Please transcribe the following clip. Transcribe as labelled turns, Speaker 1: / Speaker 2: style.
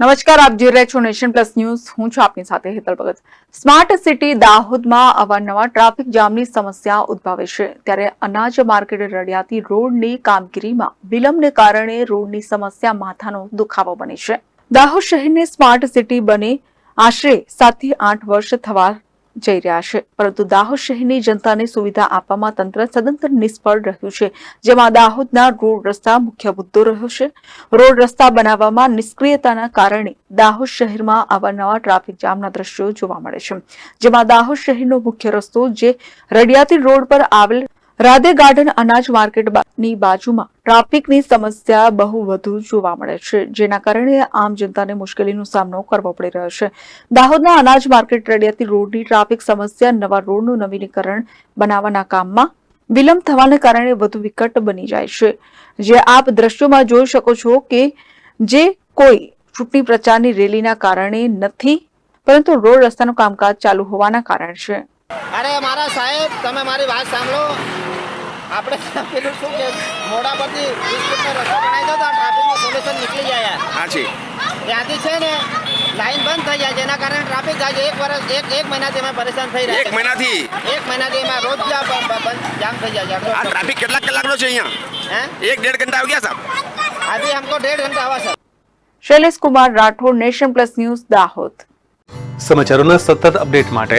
Speaker 1: નમસ્કાર, આપ જોઈ રહ્યા છો નેશન પ્લસ ન્યૂઝ. હું છું આપની સાથે હેતલ ભગત. સ્માર્ટ સિટી દાહોદમાં અવારનવાર ટ્રાફિક જામની સમસ્યા ઉદ્ભવે છે. ત્યારે અનાજ માર્કેટ રડિયાતી રોડની કામગીરીમાં વિલંબને કારણે રોડની સમસ્યા માથાનો દુખાવો બની છે. દાહોદ શહેરને સ્માર્ટ સિટી બને આશરે સાતથી આઠ વર્ષ થવા જઈ રહ્યા છે. પરંતુ દાહોદ શહેરની જનતાને સુવિધા આપવામાં તંત્ર સદંતર નિષ્ફળ રહ્યું છે. જેમાં દાહોદના રોડ રસ્તા મુખ્ય મુદ્દો રહ્યો છે. રોડ રસ્તા બનાવવામાં નિષ્ક્રિયતાના કારણે દાહોદ શહેરમાં અવારનવાર ટ્રાફિક જામના દ્રશ્યો જોવા મળે છે. જેમાં દાહોદ શહેરનો મુખ્ય રસ્તો જે રડિયાતી રોડ પર આવેલ રાધે ગાર્ડન અનાજ માર્કેટની બાજુમાં ટ્રાફિકની સમસ્યા બહુ વધુ જોવા મળે છે, જેના કારણે આમ જનતાને મુશ્કેલીનો સામનો કરવો પડી રહ્યો છે. દાહોદના અનાજ માર્કેટ રડિયાતી રોડની ટ્રાફિક સમસ્યા, નવા રોડનું નવીનીકરણ બનાવવાના કામમાં વિલંબ થવાને કારણે વધુ વિકટ બની જાય છે. જે આપ દ્રશ્યોમાં જોઈ શકો છો કે જે કોઈ ચૂંટણી પ્રચારની રેલીના કારણે નથી, પરંતુ રોડ રસ્તાનું કામકાજ ચાલુ હોવાના કારણે છે.
Speaker 2: અરે મારા સાહેબ, તમે મારી વાત સાંભળો. આપણે ટ્રાફિકનું શું કે મોડા પરથી બિસ્કિટનો રસ્તો બનાવી દો તો આ ટ્રાફિકનું સોલ્યુશન નીકળી જાય યાર.
Speaker 3: હાજી
Speaker 2: ત્યાંથી છે ને લાઈન બંધ થઈ જાય જેના કારણે ટ્રાફિક જાય એક વર્ષ એક એક મહિનાથી અમે પરેશાન થઈ રહ્યા
Speaker 3: એક મહિનાથી?
Speaker 2: એક મહિનાથી એમાં રોજ જામ થઈ જાય
Speaker 3: આ ટ્રાફિક કેટલા કલાકનો છે અહીંયા?
Speaker 2: હે?
Speaker 3: એક ડેઢ ઘંટા આવી ગયા સાહેબ?
Speaker 2: આજે હમકો ડેઢ ઘંટા આવા sir
Speaker 1: Shailesh Kumar Rathod nation plus news Dahod.
Speaker 4: સમાચારોના સતત અપડેટ માટે